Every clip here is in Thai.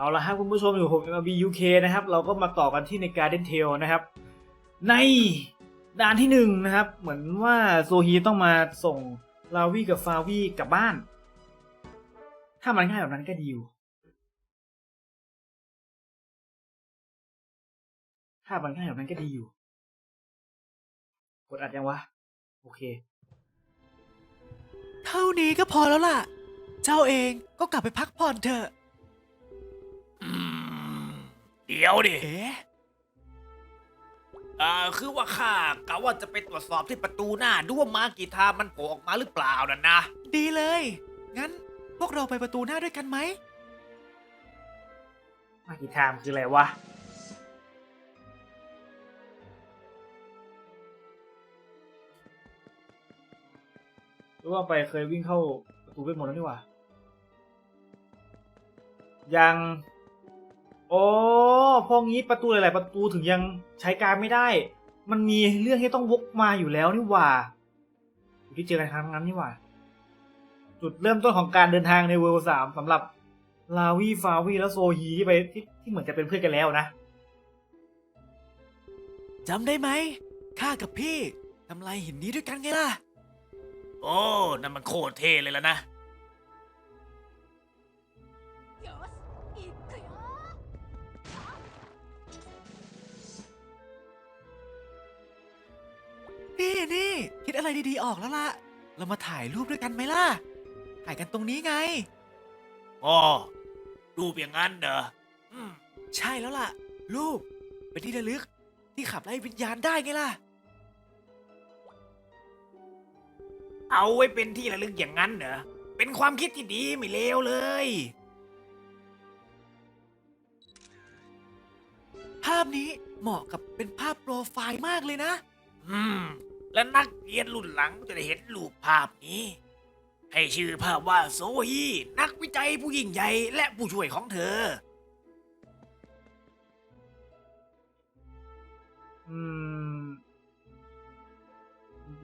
เอาละครับคุณผู้ชมอยู่ผม MLB UK นะครับ เราก็มาต่อกันที่ใน Garden Tale นะครับ ในด่านที่หนึ่งนะครับ เหมือนว่าโซฮีต้องมาส่งลาวีกับฟาวีกลับบ้าน ถ้ามันง่ายแบบนั้นก็ดีอยู่ถ้ามันง่ายแบบนั้นก็ดีอยู่กดอัดยังวะ โอเค เท่านี้ก็พอแล้วล่ะ เจ้าเองก็กลับไปพักผ่อนเถอะ เดี๋ยวดิเอ๊ะอ่าคือว่าข้ากะว่าจะไปตรวจสอบที่ประตูหน้าดูว่ามากีทามันโผล่ออกมาหรือเปล่าน่ะนะ ดีเลย งั้นพวกเราไปประตูหน้าด้วยกันไหม มากี่ไทม์คืออะไรวะหรือว่าไปเคยวิ่งเข้าประตูเวทมนต์แล้วนี่หว่า ยัง โอ้พองี้ประตูหลาย ๆ ประตูถึงยังใช้การไม่ได้ มันมีเรื่องที่ต้องวกมาอยู่แล้วนี่หว่าอยู่ที่เจอกันครั้งนั้นนี่หว่า จุดเริ่มต้นของการเดินทางในเวลสามสำหรับลาวีฟาวีและโซฮีที่ไปที่ที่เหมือนจะเป็นเพื่อนกันแล้วนะจำได้ไหมข้ากับพี่ทำลายหินนี้ด้วยกันไงล่ะ โอ้ นั่นมันโคตรเท่เลยแล้วนะ นี่นี่คิดอะไรดีๆออกแล้วล่ะ เรามาถ่ายรูปด้วยกันไหมล่ะ ถ่ายกันตรงนี้ไง อ๋อรูปอย่างนั้นเหรออืมใช่แล้วล่ะ รูปเป็นที่ระลึกที่ขับไล่วิญญาณได้ไงล่ะ เอาไว้เป็นที่ระลึกอย่างนั้นเหรอ เป็นความคิดที่ดีไม่เลวเลย ภาพนี้เหมาะกับเป็นภาพโปรไฟล์มากเลยนะ อืม และนักเรียนรุ่นหลังจะได้เห็นรูปภาพนี้ ให้ชื่อภาพว่าโซฮีนักวิจัยผู้ยิ่งใหญ่และผู้ช่วยของเธอ อืม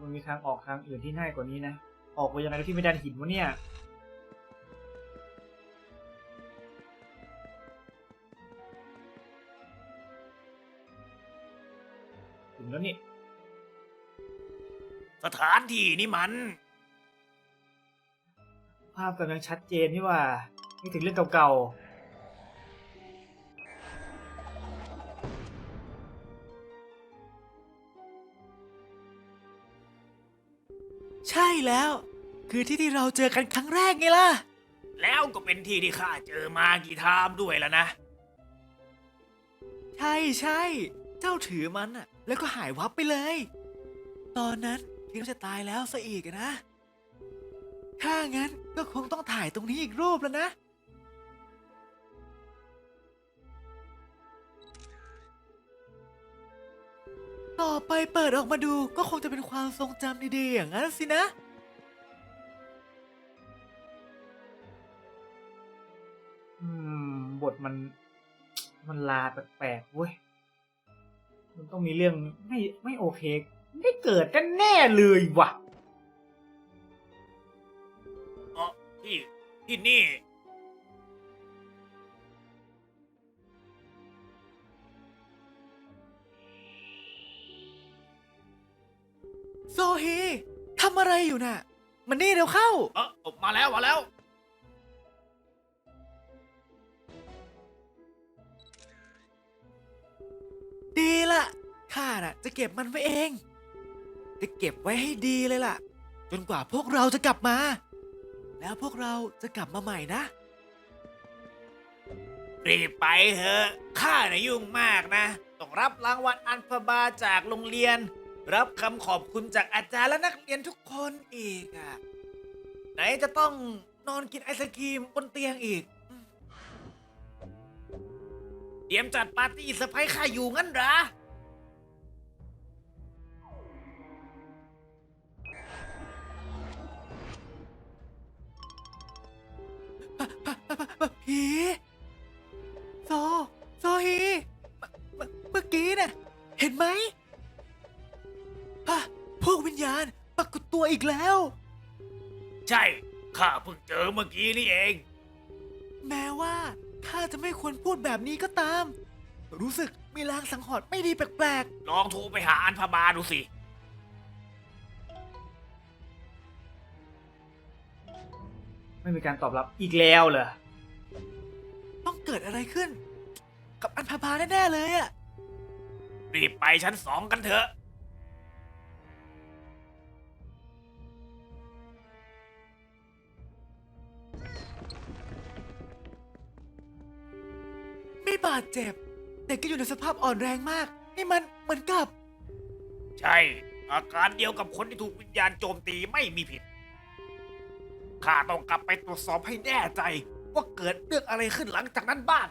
มันมีทางออกทางอื่นที่ง่ายกว่านี้นะ ออกไปยังไงที่ไม่ได้หินวะเนี่ย ถึงแล้วนี่ สถานที่นี่มัน ภาพกำลังชัดเจนนี่ว่านี่ถึงเรื่องเก่าใช่แล้ว คือที่ที่เราเจอกันครั้งแรกไงล่ะ แล้วก็เป็นที่ที่ข้าเจอมากี่ทามด้วยแล้วนะ ใช่ใช่ เจ้าถือมันอะแล้วก็หายวับไปเลย ตอนนั้น คิดว่าจะตายแล้วซะอีกนะ ถ้างั้นก็คงต้องถ่ายตรงนี้อีกรูปแล้วนะ ต่อไปเปิดออกมาดูก็คงจะเป็นความทรงจำดีๆอย่างนั้นสินะอืม บทมัน มันลาแปลกๆเว้ย มันต้องมีเรื่องไม่ไม่โอเค ได้เกิดกันแน่เลยว่ะอ๋อที่ที่นี่ โซฮีทำอะไรอยู่น่ะ มันนี่เร็วเข้า เออมาแล้ว มาแล้ว ดีละข้าน่ะ จะเก็บมันไว้เอง จะเก็บไว้ให้ดีเลยล่ะ จนกว่าพวกเราจะกลับมา แล้วพวกเราจะกลับมาใหม่นะ รีบไปเถอะ ข้าน่ะยุ่งมากนะ ต้องรับรางวัลอันพบาจากโรงเรียน รับคำขอบคุณจากอาจารย์และนักเรียนทุกคนอีกอะไหนจะต้องนอนกินไอศกรีมบนเตียงอีก เตรียมจัดปาร์ตี้เซอร์ไพรส์ข้าอยู่งั้นเหรอ แบบนี้ก็ตาม รู้สึกมีลางสังหรณ์ไม่ดีแปลกลองโทรไปหาอันพบาดูสิ ไม่มีการตอบรับอีกแล้วเหรอ ๆ ต้องเกิดอะไรขึ้น กับอันพาบาแน่ๆเลยอะ รีบไปชั้นสองกันเถอะ ไม่บาดเจ็บ แต่ก็อยู่ในสภาพอ่อนแรงมาก นี่มันเหมือนกับ ใช่ อาการเดียวกับคนที่ถูกวิญญาณโจมตีไม่มีผิด ข้าต้องกลับไปตรวจสอบให้แน่ใจ ว่าเกิดเรื่องอะไรขึ้นหลังจากนั้นบ้าง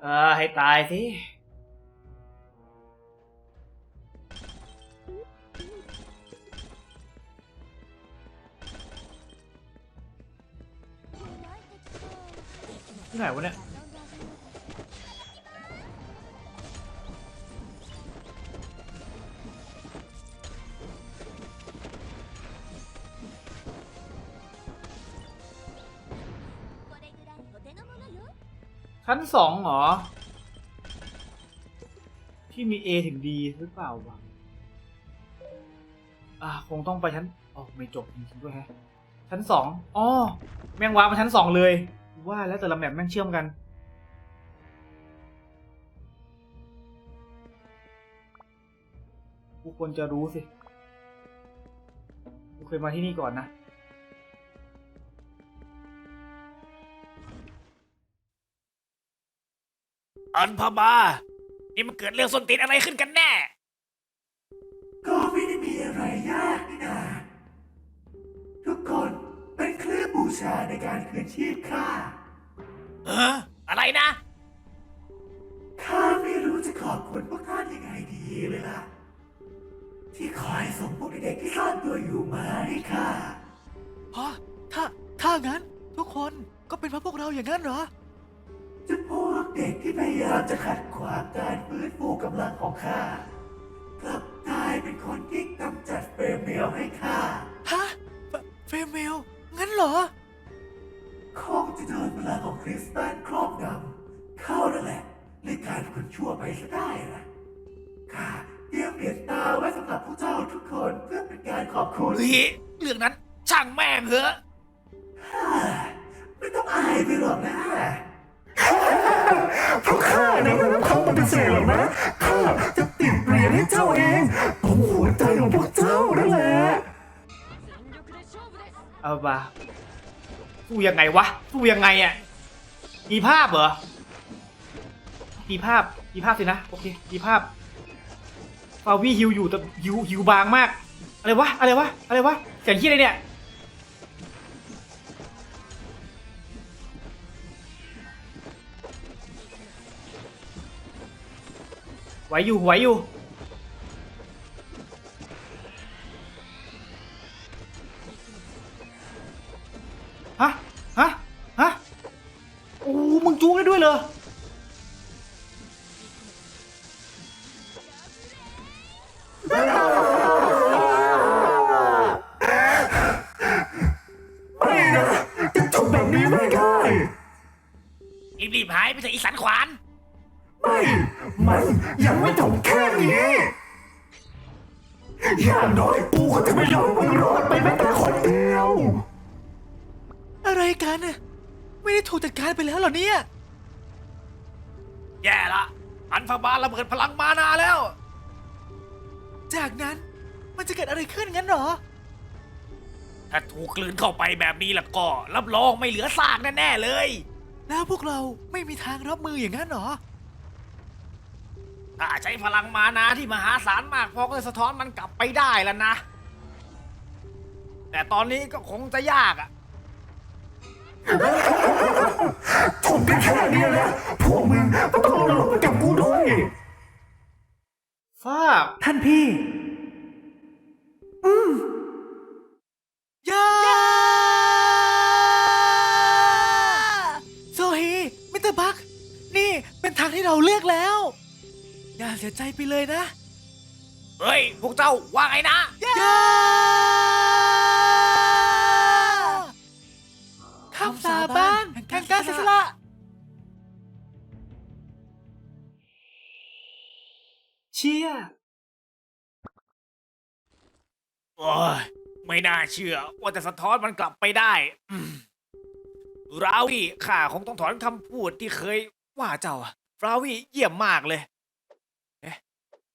เออให้ตายสิ ที่ไหนวะเนี่ยชั้นสองหรอ ที่มี A ถึง D หรือเปล่าวะอคงต้องไปชั้น อ๋อ ไม่จบจริงๆด้วยฮะ ชั้นสองอ๋อ แมงวามาชั้นสองเลย ว่าแล้วแต่ละแมปแม่งเชื่อมกัน กูควรจะรู้สิ กูเคยมาที่นี่ก่อนนะ อันพบา นี่มันเกิดเรื่องส้นตีนอะไรขึ้นกันแน่ ก็ไม่ได้มีอะไรยากนี่นาทุกคนเป็นเครื่องบูชาในการคืนชีพข้า เอออะไรนะ ข้าไม่รู้จะขอบคุณพวกท่านยังไงดีเลยล่ะ ที่คอยส่งพวกเด็กๆที่ซ่อนตัวอยู่มาให้ข้าฮะถ้าถ้างั้น ทุกคนก็เป็นเพราะพวกเราอย่างนั้นเหรอ จะพวกเด็กที่พยายามจะขัดขวางการฟื้นฟูกำลังของข้ากลับกลายเป็นคนที่กำจัดเฟรมเมลให้ข้า ฮะเฟเฟรมเมลงั้นเหรอ คงจะโดนพลังของคริสตัลครอบงำเข้านั่นแหละในการคนชั่วไปซะได้ละข้าเตรียมเปลี่ยนตาไว้สำหรับพวกเจ้าทุกคนเพื่อเป็นการขอบคุณเฮ้เรื่องนั้นช่างแม่งเหอะไม่ต้องอายไปหรอกนะ เพราะข้าเนี่ยไม่รับคำปฏิเสธหรอกนะข้าจะติดเปลี่ยนให้เจ้าเองผมหัวใจของพวกเจ้านั่นแหละเอาไป สู้ยังไงวะสู้ยังไงอะมีภาพเหรอมีภาพมีภาพสินะโอเคมีภาพฟาวี่ฮิวอยู่แต่ฮิวฮิวบางมาก อะไรวะอะไรวะอะไรวะเสียงขี้อะไรเนี่ยไหวอยู่ไหวอยู่ ฮะ ฮะ ฮะ โอ้ มึงจูงได้ด้วยเหรอ จัดการไปแล้วเหรอเนี่ย แย่ละ อันพบาระเบิดพลังมานาแล้ว จากนั้นมันจะเกิดอะไรขึ้นงั้นเหรอ ถ้าถูกกลืนเข้าไปแบบนี้แล้วก็รับรองไม่เหลือซากแน่ๆเลย แล้วพวกเราไม่มีทางรับมืออย่างนั้นเหรอ ถ้าใช้พลังมานาที่มหาศาลมากพอก็จะสะท้อนมันกลับไปได้แล้วนะ แต่ตอนนี้ก็คงจะยากอะ จบกันแค่นี้นะพวกมึงก็ต้องลงไปกับกูด้วยฟาบท่านพี่ยาโซฮีมิสเตอร์บัก นี่เป็นทางที่เราเลือกแล้ว อย่าเสียใจไปเลยนะ เฮ้ย พวกเจ้าว่าไงนะ ยาำสาบานแห่งการเสียสละเชี่ยโอ้ยไม่น่าเชื่อ ว่าจะสะท้อนมันกลับไปได้อืมราวีข้าคงต้องถอนคำพูดที่เคยว่าเจ้าอะราวีเยี่ยมมากเลย เอ๊ะ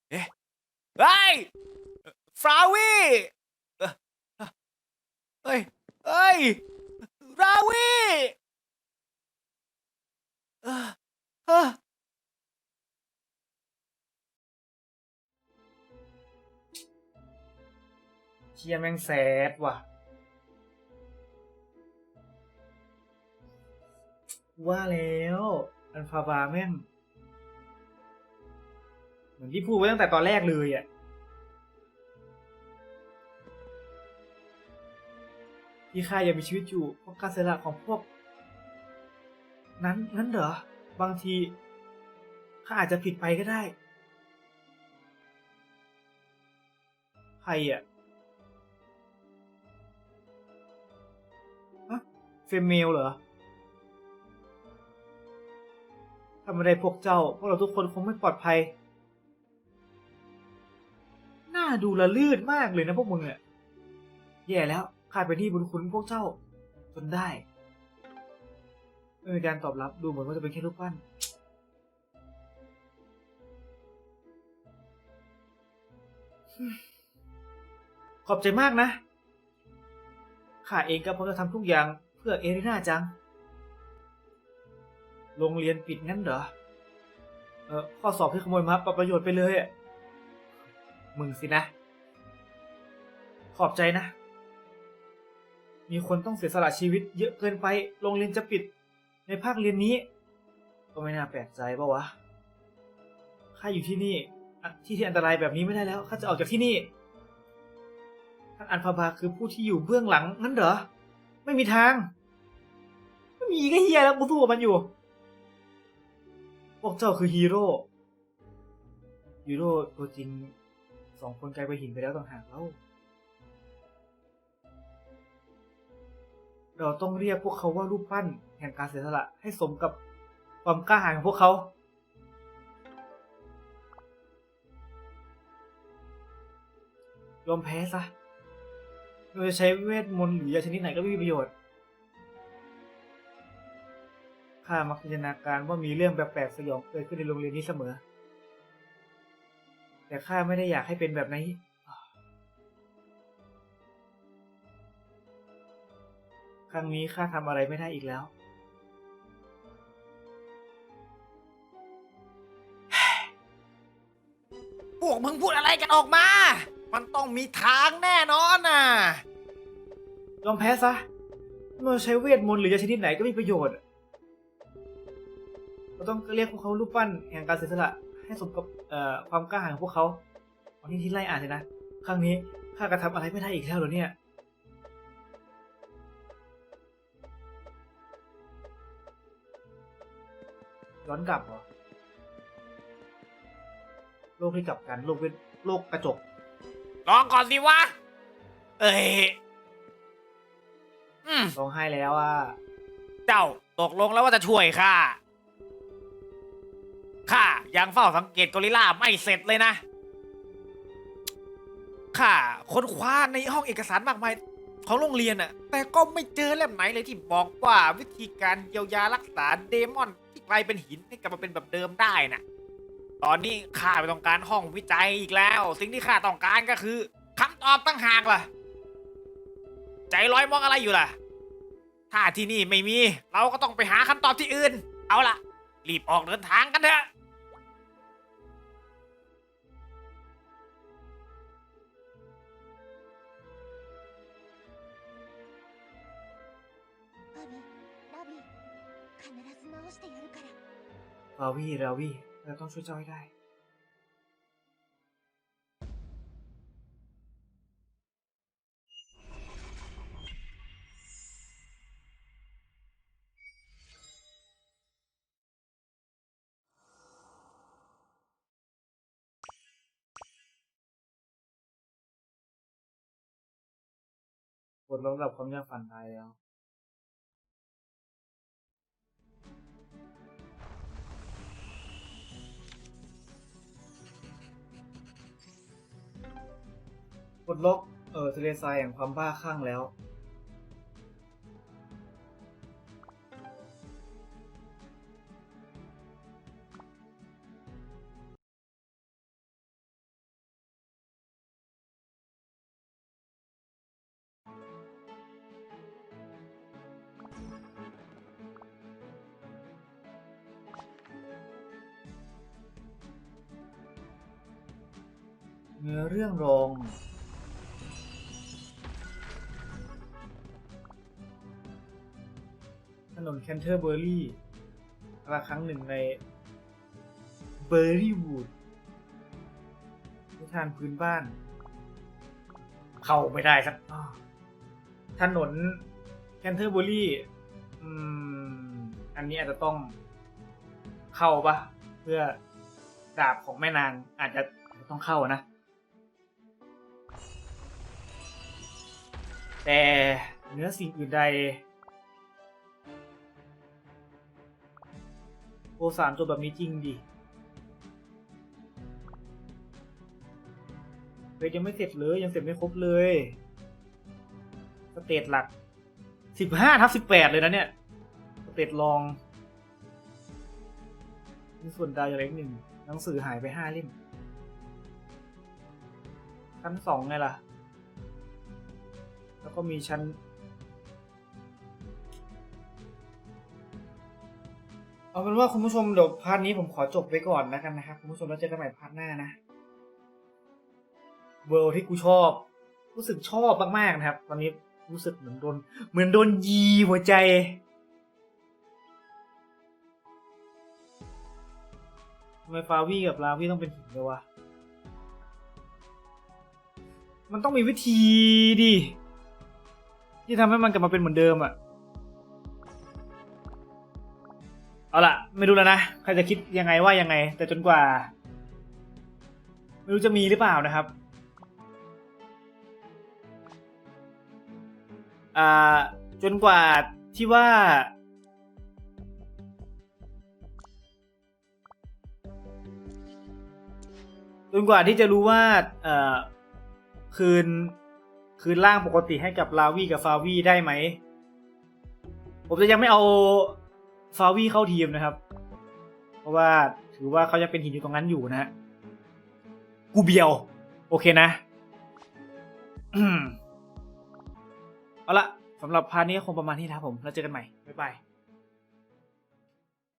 เอ๊ะเฮ้ยฟราวีเอ่อเฮ้ยเฮ้ย ราวีเออเออเชี่ยแม่งแซดว่ะ ว่าแล้ว อันฟาบาแม่ง เหมือนที่พูดไว้ตั้งแต่ตอนแรกเลยอะ ที่ข้ายังมีชีวิตอยู่เพราะการเสียสละของพวก นั้นนั้นเหรอ บางทีข้าอาจจะผิดไปก็ได้ ใครอะฮะเฟมเมลเหรอถ้าไม่ได้พวกเจ้า พวกเราทุกคนคงไม่ปลอดภัย น่าดูละลื่นมากเลยนะพวกมึงอะแย่แล้ว ข้าไปนที่บุญคุณพวกเจ้าจนได้ไม่มีการตอบรับดูเหมือนว่าจะเป็นแค่รูปปั้นขอบใจมากนะ ข้าเองก็พร้อมจะทำทุกอย่างเพื่อเอริน่าจัง โรงเรียนปิดงั้นเหรอ เออข้อสอบที่ขโมยมาปรับประโยชน์ไปเลยอะมึงสินะ ขอบใจนะ มีคนต้องเสียสละชีวิตเยอะเกินไป โรงเรียนจะปิด ในภาคเรียนนี้ ก็ไม่น่าแปลกใจปะวะ ข้าอยู่ที่นี่ ที่ที่อันตรายแบบนี้ไม่ได้แล้ว ข้าจะออกจากที่นี่ ท่านอันฟาบาคือผู้ที่อยู่เบื้องหลังงั้นเหรอ ไม่มีทาง ไม่มีก็เฮียแล้วกูสู้กับมันอยู่ พวกเจ้าคือฮีโร่ ฮีโร่ตัวจริงสองคนกลายเป็นหินไปแล้วต่างหากแล้ว เราต้องเรียกพวกเขาว่ารูปปั้นแห่งการเสียสละให้สมกับความกล้าหาญของพวกเขา ยอมแพ้ซะเราจะใช้เวทมนต์หรือยาชนิดไหนก็ไม่มีประโยชน์ข้ามักจินตนาการว่ามีเรื่องแปลกๆสยองเกิดขึ้นในโรงเรียนนี้เสมอ แต่ข้าไม่ได้อยากให้เป็นแบบนี้ ครั้งนี้ข้าทำอะไรไม่ได้อีกแล้ว พวกมึงพูดอะไรกันออกมา มันต้องมีทางแน่นอนน่ะ ยอมแพ้ซะไม่ว่าใช้เวทมนต์หรือยาชนิดไหนก็มีประโยชน์เราต้องเรียกพวกเขารูปปั้นแห่งการเสียสละ ให้สมกับเอ่อความกล้าหาญของพวกเขาวันนี้ที่ไล่อ่านเลยนะ ครั้งนี้ข้ากระทำอะไรไม่ได้อีกแล้วเหรอเนี่ย ย้อนกลับเหรอ โลกที่กลับกัน โลกเป็นโลกกระจก ลองก่อนสิวะ เอ้ยอืมร้องไห้แล้วอะ เจ้าตกลงแล้วว่าจะช่วยข้า ข้ายังเฝ้าสังเกตกอริลลาไม่เสร็จเลยนะ ข้าค้นคว้าในห้องเอกสารมากมายของโรงเรียนอะแต่ก็ไม่เจอเล่มไหนเลยที่บอกว่าวิธีการเยียวยารักษาเดมอนที่ก ลายเป็นหินให้กลับมาเป็นแบบเดิมได้น่ะ ตอนนี้ข้าไปต้องการห้องวิจัยอีกแล้ว สิ่งที่ข้าต้องการก็คือคำตอบตั้งหากล่ะ ใจร้อยมองอะไรอยู่ล่ะ ถ้าที่นี่ไม่มี เราก็ต้องไปหาคำตอบที่อื่น เอาล่ะ รีบออกเดินทางกันเถอะ必ず してやるから ราวีราวีเราต้องช่วยเจ้าให้ได้ บทลำดับความยากฝันตายแล้ว ดล็อกเออทะเลทรายแห่งความบ้าคลั่งแล้ว เนื้อเรื่องรอง นนแคนเทอร์เบอร์รี่ละครั้งหนึ่งในเบอร์รี่วูดนิทานพื้นบ้าน เข้าไม่ได้สักถนนแคนเทอร์เบอร์รี่อันนี้อาจจะต้องเข้าปะเพื่อดาบของแม่นางอาจจะต้องเข้านะ แต่เนื้อสิ่งอื่นใด อสามจบแบบนี้จริงดิเฮ้ยยังไม่เสร็จเลยยังเสร็จไม่ครบเลยสเตจหลักสิบห้าทับสิบแปดเลยนะเนี่ยสเตจรองมีส่วนดาวอย่างเล็กหนึ่งหนังสือหายไปห้าเล่มชั้นสองไงล่ะ แล้วก็มีชั้น เอาเป็นว่าคุณผู้ชมเดี๋ยวพาร์ทนี้ผมขอจบไว้ก่อนแล้วกันนะครับคุณผู้ชมแล้วเจอกันใหม่พาร์ทหน้านะเวิลด์ที่กูชอบ รู้สึกชอบมากๆนะครับ ตอนนี้รู้สึกเหมือนโดนเหมือนโดนยีหัวใจทำไมฟาวี่กับลาวี่ต้องเป็นหินเลยวะมันต้องมีวิธีดิที่ทำให้มันกลับมาเป็นเหมือนเดิมอะ เอาละไม่รู้แล้วนะใครจะคิดยังไงว่ายังไง แต่จนกว่า ไม่รู้จะมีหรือเปล่านะครับอ่าจนกว่าที่ว่า จนกว่าที่จะรู้ว่าเอ่อคืนคืนร่างปกติให้กับลาวี่กับฟาวี่ได้ไหม ผมจะยังไม่เอา ฟาวี่เข้าทีมนะครับ เพราะว่าถือว่าเขายังเป็นหินอยู่ตรงนั้นอยู่นะฮะกูเบียว โอเคนะเอาละสำหรับพาร์ทนี้คงประมาณนี้นะครับผม แล้วเจอกันใหม่ บ๊ายบาย